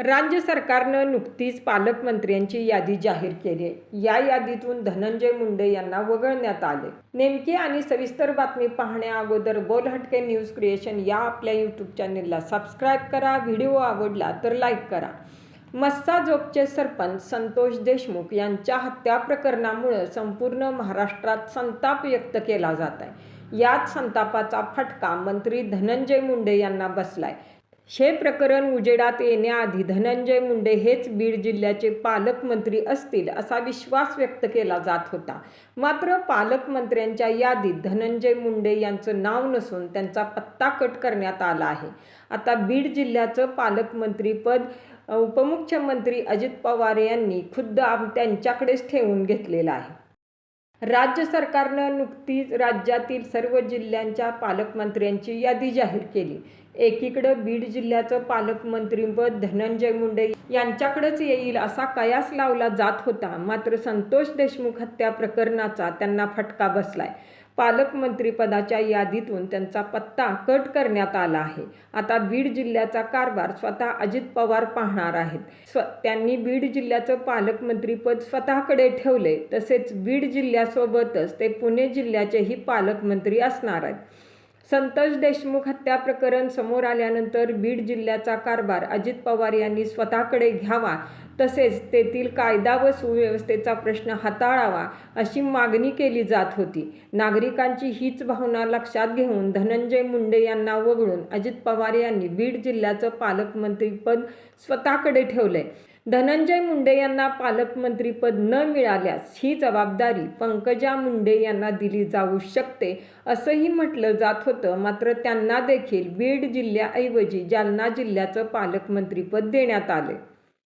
राज्य सरकारनं नुकतीच पालकमंत्र्यांची यादी जाहीर केली. आहे या यादीतून धनंजय मुंडे यांना वगळण्यात आले. नेमकी आणि सविस्तर बातमी पाहण्या अगोदर बोलहटके न्यूज क्रिएशन या आपल्या यूट्यूब चॅनेलला सबस्क्राईब करा. व्हिडिओ आवडला तर लाईक करा. मस्साजोगचे सरपंच संतोष देशमुख यांच्या हत्या प्रकरणामुळे संपूर्ण महाराष्ट्रात संताप व्यक्त केला जात आहे याच संतापाचा फटका मंत्री धनंजय मुंडे यांना बसलाय. हे प्रकरण उजेडात येण्याआधी धनंजय मुंडे हेच बीड जिल्ह्याचे पालकमंत्री असतील असा विश्वास व्यक्त केला जात होता. मात्र पालकमंत्र्यांच्या यादीत धनंजय मुंडे यांचं नाव नसून त्यांचा पत्ता कट करण्यात आला आहे. आता बीड जिल्ह्याचं पालकमंत्रीपद उपमुख्यमंत्री अजित पवार यांनी खुद्द आम त्यांच्याकडेच ठेवून घेतलेलं आहे. राज्य सरकारनं नुकतीच राज्यातील सर्व जिल्ह्यांच्या पालकमंत्र्यांची यादी जाहीर केली. एकीकडं बीड जिल्ह्याचं पालकमंत्रीपद धनंजय मुंडे यांच्याकडेच येईल असा कयास लावला जात होता. मात्र संतोष देशमुख हत्या प्रकरणाचा त्यांना फटका बसलाय. पालकमंत्रीपदाच्या यादीतून त्यांचा पत्ता कट करण्यात आला आहे. आता बीड जिल्ह्याचा कारभार स्वतः अजित पवार पाहणार आहेत. स्व त्यांनी बीड जिल्ह्याचं पालकमंत्रीपद स्वतःकडे ठेवले तसेच बीड जिल्ह्यासोबतच ते पुणे जिल्ह्याचेही पालकमंत्री असणार आहेत. संतोष देशमुख हत्या प्रकरण समोर आल्यानंतर बीड जिल्ह्याचा कारभार अजित पवार यांनी स्वतःकडे घ्यावा तसेच तेथील कायदा व सुव्यवस्थेचा प्रश्न हाताळावा अशी मागणी केली जात होती. नागरिकांची हीच भावना लक्षात घेऊन धनंजय मुंडे यांना वगळून अजित पवार यांनी बीड जिल्ह्याचं पालकमंत्रीपद स्वतःकडे ठेवलंय. धनंजय मुंडे यांना पालकमंत्रीपद न मिळाल्यास ही जबाबदारी पंकजा मुंडे यांना दिली जाऊ शकते असंही म्हटलं जात होतं. मात्र त्यांना देखील बीड जिल्ह्याऐवजी जालना जिल्ह्याचं पालकमंत्रीपद देण्यात आले